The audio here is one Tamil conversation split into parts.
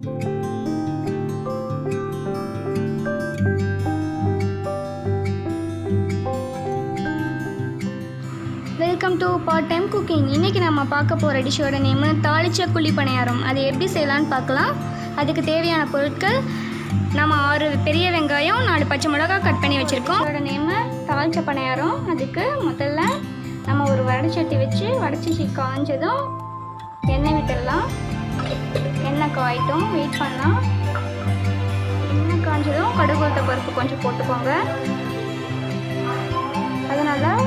Welcome to part time cooking இன்றைக்கி நம்ம பார்க்க போகிற டிஷ்ஷோட நேமு தாளிச்ச குழி பணியாரம். அது எப்படி செய்யலான்னு பார்க்கலாம். அதுக்கு தேவையான பொருட்கள் நம்ம ஆறு பெரிய வெங்காயம் நாலு பச்சை மிளகாய் கட் பண்ணி வச்சுருக்கோம். அதோட நேமு தாளிச்ச பணியாரம். அதுக்கு முதல்ல நம்ம ஒரு வடச்சட்டி வச்சு வடைச்சி காஞ்சதும் எண்ணெய் விட்டுடலாம். எண்ணெய் காயிட்டும் வெயிட் பண்ணலாம். எண்ணெய் காஞ்சதும் கடுகு உளுத்த பருப்பு கொஞ்சம் போட்டுக்கோங்க. அதனால்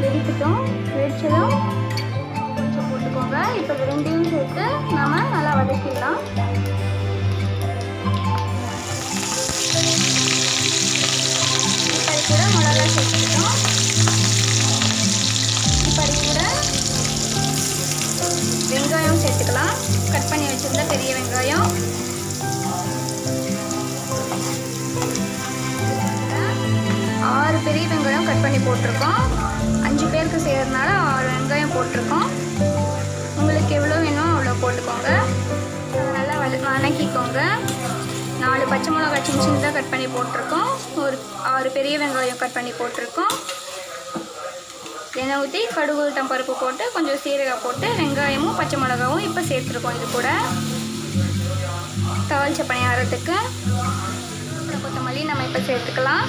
வெடிக்கட்டும் வெடிச்சதும் கொஞ்சம் போட்டுக்கோங்க. இப்போ ரெண்டையும் சேர்த்து நாம் நல்லா வதக்கிடலாம். வச்சிருந்த பெரிய வெங்காயம். ஆறு பெரிய வெங்காயம் கட் பண்ணி போட்டிருக்கோம். அஞ்சு பேருக்கு செய்கிறதுனால ஆறு வெங்காயம் போட்டிருக்கோம். உங்களுக்கு எவ்வளோ வேணுமோ அவ்வளோ போட்டுக்கோங்க. நல்லா வத வணக்கிக்கோங்க. நாலு பச்சை மிளகாய் சின்ன சின்னதாக கட் பண்ணி போட்டிருக்கோம். ஒரு ஆறு பெரிய வெங்காயம் கட் பண்ணி போட்டிருக்கோம். எண்ணெய் ஊற்றி கடுகு உளுத்தம் பருப்பு போட்டு கொஞ்சம் சீரகம் போட்டு வெங்காயமும் பச்சை மிளகாவும் இப்போ சேர்த்துருக்கோம் இது கூட. தாளிச்ச பணியாரத்துக்கு. கொத்தமல்லி நம்ம இப்போ சேர்த்துக்கலாம்.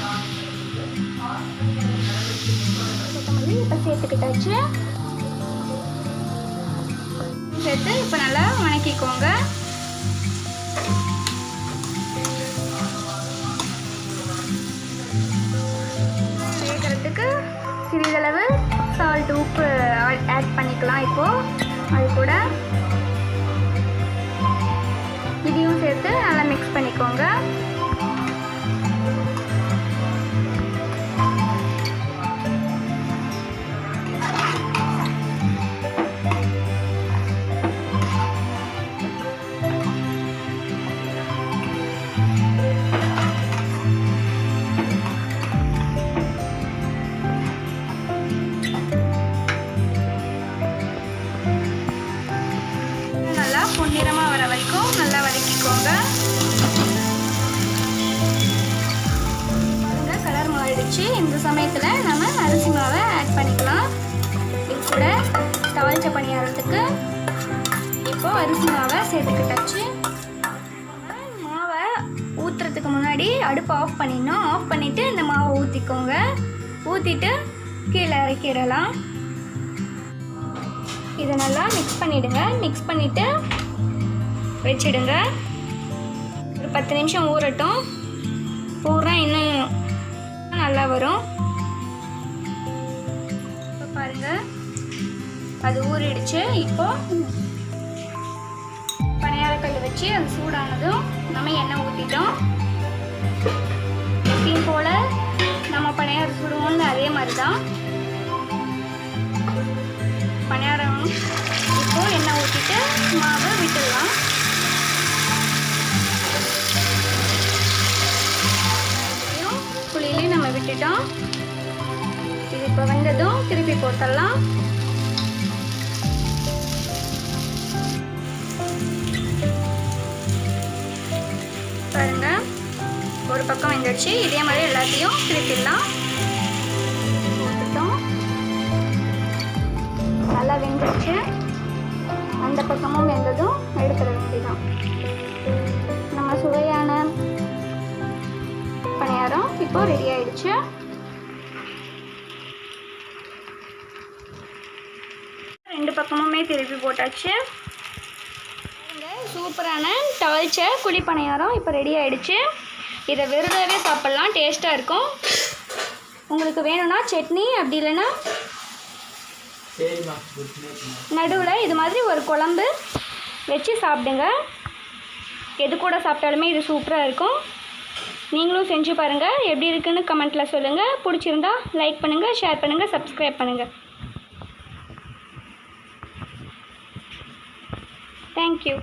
கொத்தமல்லி இப்போ சேர்த்துக்கிட்டாச்சு. சேர்த்து இப்போ நல்லா வணக்கிக்கோங்க. ஆட் பண்ணிக்கலாம் கலர் இந்த சமயத்தில் நம்ம அரிசி மாவை ஆட் பண்ணிக்கலாம். இது கூட தவழ்ச்ச பணியாரத்துக்கு இப்போ அரிசி மாவை சேர்த்துக்கிட்டாச்சு மாவை ஊற்றுறதுக்கு முன்னாடி அடுப்பு ஆஃப் பண்ணிடணும். ஆஃப் பண்ணிவிட்டு இந்த மாவை ஊற்றிக்கோங்க ஊற்றிட்டு கீழே இறக்கிடலாம். இதை நல்லா மிக்ஸ் பண்ணிவிடுங்க மிக்ஸ் பண்ணிவிட்டு வச்சிடுங்க. ஒரு பத்து நிமிஷம் ஊறட்டும். பூரா இன்னும் நல்லா வரும். இப்போ பாருங்கள் அது ஊறிடுச்சு. இப்போ பணியாரக்கல் வச்சு அது சூடானதும் நம்ம எண்ணெய் ஊற்றிட்டோம் எப்பயும் போல் நம்ம பணியாரம் சுடுவோம்ல அதே மாதிரி தான் பணியாரம் இப்போ எண்ணெய் ஊற்றிட்டு மாவு புளியிலையும் இது இப்போ வெந்ததும் திருப்பி போட்டுடலாம். பாருங்க. ஒரு பக்கம் வந்துடுச்சு. இதே மாதிரி எல்லாத்தையும் திருப்பிடலாம். போட்டுட்டோம். நல்லா வெந்துடுச்சு. அந்த பக்கமும் வெந்ததும் இப்போ ரெடி ஆயிடுச்சு. ரெண்டு பக்கமுமே திருப்பி போட்டாச்சு. சூப்பரான தாளிச்ச குழி பணியாரம் இப்போ ரெடி ஆயிடுச்சு. இதை விருதாவே சாப்பிட்லாம் டேஸ்ட்டாக இருக்கும். உங்களுக்கு வேணும்னா சட்னி அப்படி இல்லைன்னா நடுவில் இது மாதிரி ஒரு குழம்பு வச்சு சாப்பிடுங்க. எது கூட சாப்பிட்டாலுமே இது சூப்பராக இருக்கும். நீங்களும் செஞ்சு பாருங்கள் எப்படி இருக்குன்னு கமெண்ட்டில் சொல்லுங்கள் பிடிச்சிருந்தா லைக் பண்ணுங்கள் ஷேர் பண்ணுங்கள் சப்ஸ்கிரைப் பண்ணுங்கள் தேங்க்யூ